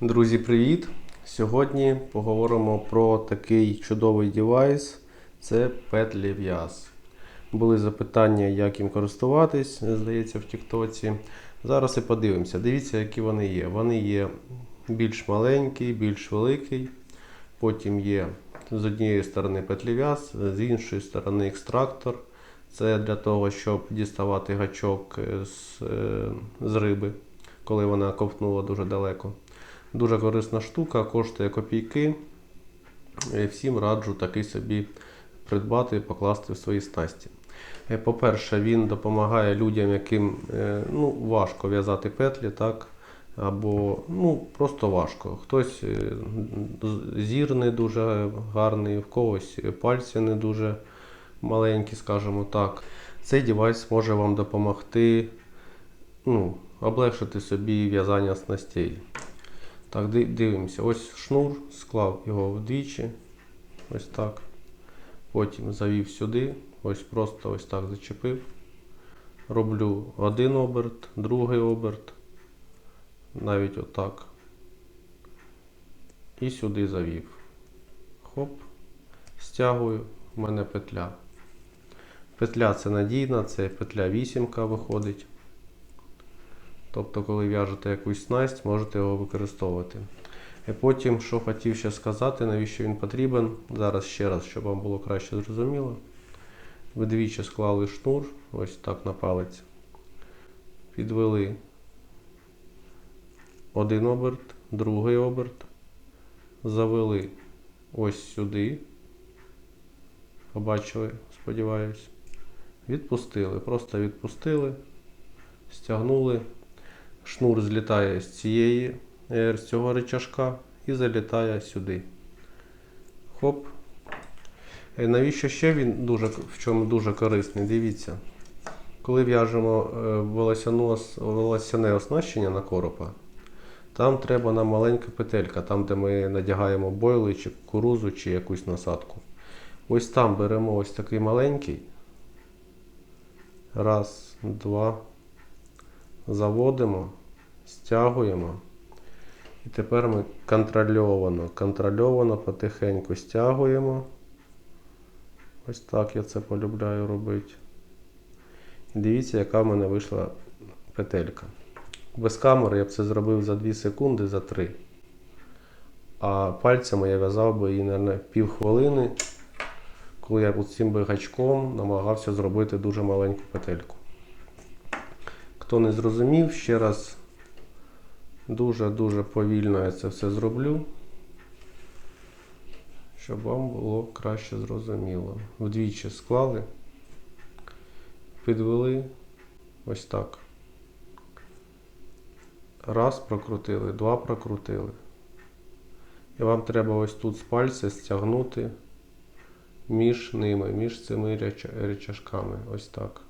Друзі, привіт! Сьогодні поговоримо про такий чудовий девайс. Це петлі в'яз. Були запитання, як їм користуватись, здається, в Тіктоці. Зараз і подивимося. Дивіться, які вони є. Вони є більш маленький, більш великий. Потім є з однієї сторони петлів'яз, з іншої сторони екстрактор. Це для того, щоб діставати гачок з, е, з риби, коли вона ковтнула дуже далеко. Дуже корисна штука, коштує копійки. Всім раджу такий собі придбати і покласти в свої снасті. Е, По-перше, він допомагає людям, яким е, ну, важко в'язати петлі, так? або ну, просто важко. Хтось е, зір не дуже гарний, в когось пальці не дуже маленькі, скажімо так. Цей девайс може вам допомогти ну, облегшити собі в'язання снастей. Так, дивимося. Ось шнур, склав його вдвічі. Ось так. Потім завів сюди. Ось просто ось так зачепив. Роблю один оберт, другий оберт. Навіть отак. І сюди завів. Хоп. Стягую. У мене петля. Петля це надійна, це петля вісімка виходить. Тобто, коли в'яжете якусь снасть, можете його використовувати. І потім, що хотів ще сказати, навіщо він потрібен. Зараз ще раз, щоб вам було краще зрозуміло. Ви двічі склали шнур, ось так на палець. Підвели один оберт, другий оберт. Завели ось сюди. Побачили, сподіваюсь. Відпустили, просто відпустили, стягнули. Шнур злітає з цієї, е, з цього рычажка і залітає сюди. Хоп. Е, Навіщо ще він дуже, в чому дуже корисний? Дивіться. Коли в'яжемо е, волосяне оснащення на коропа, там треба нам маленька петелька, там, де ми надягаємо бойли чи кукурузу, чи якусь насадку. Ось там беремо ось такий маленький. Раз, два. Заводимо, стягуємо. І тепер ми контрольовано, контрольовано потихеньку стягуємо. Ось так я це полюбляю робити. І дивіться, яка в мене вийшла петелька. Без камери я б це зробив за 2 секунди, за 3. А пальцями я в'язав би її, мабуть, півхвилини, коли я цим би гачком намагався зробити дуже маленьку петельку. Хто не зрозумів, ще раз дуже-дуже повільно я це все зроблю, щоб вам було краще зрозуміло. Вдвічі склали, підвели ось так. Раз прокрутили, два прокрутили. І вам треба ось тут з пальця стягнути між ними, між цими реча- речашками. Ось так.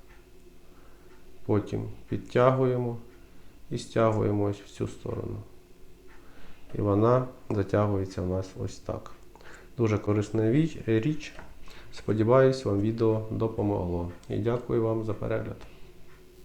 Потім підтягуємо і стягуємо ось в цю сторону. І вона затягується у нас ось так. Дуже корисна річ. Сподіваюсь, вам відео допомогло. І дякую вам за перегляд.